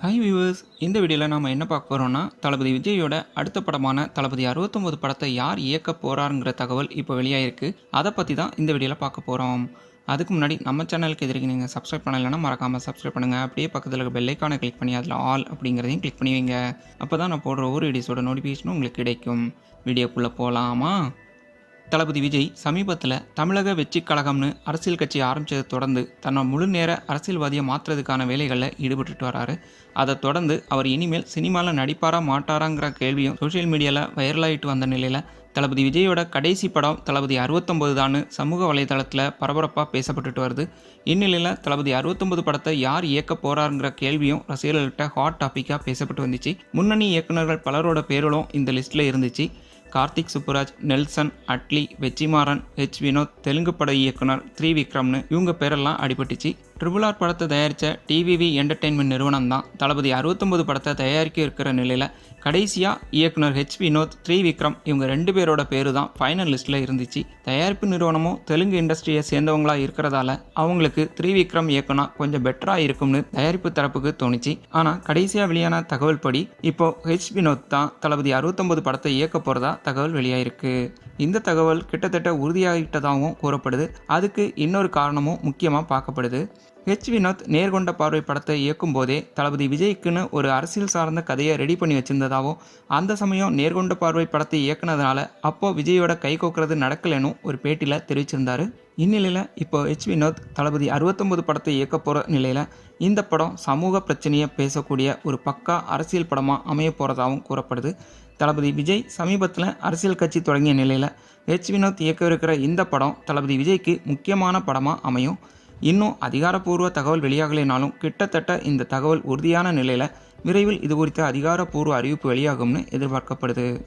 Hi viewers இந்த வீடியோவில் நாம் என்ன பார்க்க போகிறோம்னா தளபதி விஜயோட அடுத்த படமான தளபதி அறுபத்தொம்போது படத்தை யார் இயக்க போகிறாருங்கிற தகவல் இப்போ வெளியாயிருக்கு. அதை பற்றி தான் இந்த வீடியோவில் பார்க்க போகிறோம் அதுக்கு முன்னாடி நம்ம சேனலுக்கு எதிர்க்கு நீங்கள் சப்ஸ்கிரைப் பண்ணலைன்னா மறக்காமல் சப்ஸ்கிரைப் பண்ணுங்கள் அப்படியே பக்கத்தில் இருக்க பெல்லைக்கானை கிளிக் பண்ணி அதில் ஆல் அப்படிங்கிறதையும் கிளிக் பண்ணி வைங்க. அப்போ தான் நான் போடுற ஒவ்வொரு வீடியோஸோட நோட்டிஃபிகேஷனும் உங்களுக்கு கிடைக்கும். வீடியோக்குள்ளே போகலாமா தளபதி விஜய் சமீபத்தில் தமிழக வெற்றிக் கழகம்னு அரசியல் கட்சி ஆரம்பித்ததை தொடர்ந்து தன்னை முழு நேர அரசியல்வாதியை மாற்றுறதுக்கான வேலைகளில் ஈடுபட்டுட்டு வராரு. அதை தொடர்ந்து அவர் இனிமேல் சினிமாவில் நடிப்பாரா மாட்டாராங்கிற கேள்வியும் சோஷியல் மீடியாவில் வைரலாகிட்டு வந்த நிலையில் தளபதி விஜயோட கடைசி படம் தளபதி அறுபத்தொம்பது தான் சமூக வலைதளத்தில் பரபரப்பாக பேசப்பட்டுட்டு வருது. இந்நிலையில் தளபதி அறுபத்தொம்பது படத்தை யார் இயக்க போகிறாருங்கிற கேள்வியும் ரசிகர்கள்ட்ட ஹாட் டாப்பிக்காக பேசப்பட்டு வந்துச்சு. முன்னணி இயக்குநர்கள் பலரோட பேர்களும் இந்த லிஸ்ட்டில் இருந்துச்சு. கார்த்திக் சுப்புராஜ் நெல்சன் அட்லி வெற்றிமாறன் ஹெச் வினோத் தெலுங்கு பட இயக்குனர் த்ரீ விக்ரம்னு இவங்க பேரெல்லாம் அடிபட்டுச்சு. ட்ரிபிள் ஆர் படத்தை தயாரித்த டிவிவி என்டர்டெயின்மெண்ட் நிறுவனம் தான் தளபதி அறுபத்தொம்பது படத்தை தயாரிக்க இருக்கிற நிலையில் கடைசியாக இயக்குனர் ஹெச் வினோத் த்ரீ விக்ரம் இவங்க ரெண்டு பேரோட பேரு தான் ஃபைனல் லிஸ்ட்டில் இருந்துச்சு. தயாரிப்பு நிறுவனமும் தெலுங்கு இண்டஸ்ட்ரியை சேர்ந்தவங்களா இருக்கிறதால அவங்களுக்கு த்ரீ விக்ரம் இயக்குனா கொஞ்சம் பெட்டராக இருக்கும்னு தயாரிப்பு தரப்புக்கு தோணுச்சு. ஆனால் கடைசியாக வெளியான தகவல் படி இப்போ ஹெச் வினோத் தான் தளபதி அறுபத்தொம்பது படத்தை இயக்க போகிறதா தகவல் வெளியாயிருக்கு. இந்த தகவல் கிட்டத்தட்ட உறுதியாகிட்டதாகவும் கூறப்படுது. அதுக்கு இன்னொரு காரணமும் முக்கியமாக பார்க்கப்படுது. ஹெச் வினோத் நேர்கொண்ட பார்வை படத்தை இயக்கும் போதே தளபதி விஜய்க்குன்னு ஒரு அரசியல் சார்ந்த கதையை ரெடி பண்ணி வச்சிருந்ததாகவும் அந்த சமயம் நேர்கொண்ட பார்வை படத்தை இயக்குனதுனால அப்போ விஜயோட கை கோக்குறது நடக்கலைன்னு ஒரு பேட்டியில் தெரிவிச்சிருந்தாரு. இந்நிலையில் இப்போ ஹெச் வினோத் தளபதி அறுபத்தொம்பது படத்தை இயக்க போகிற நிலையில் இந்த படம் சமூக பிரச்சனையை பேசக்கூடிய ஒரு பக்கா அரசியல் படமாக அமைய போகிறதாகவும் கூறப்படுது. தளபதி விஜய் சமீபத்தில் அரசியல் கட்சி தொடங்கிய நிலையில் ஹெச் வினோத் இயக்கவிருக்கிற இந்த படம் தளபதி விஜய்க்கு முக்கியமான படமாக அமையும். இன்னும் அதிகாரப்பூர்வ தகவல் வெளியாகலைனாலும் கிட்டத்தட்ட இந்த தகவல் உறுதியான நிலையில் விரைவில் இது குறித்த அதிகாரப்பூர்வ அறிவிப்பு வெளியாகும்னு எதிர்பார்க்கப்படுது.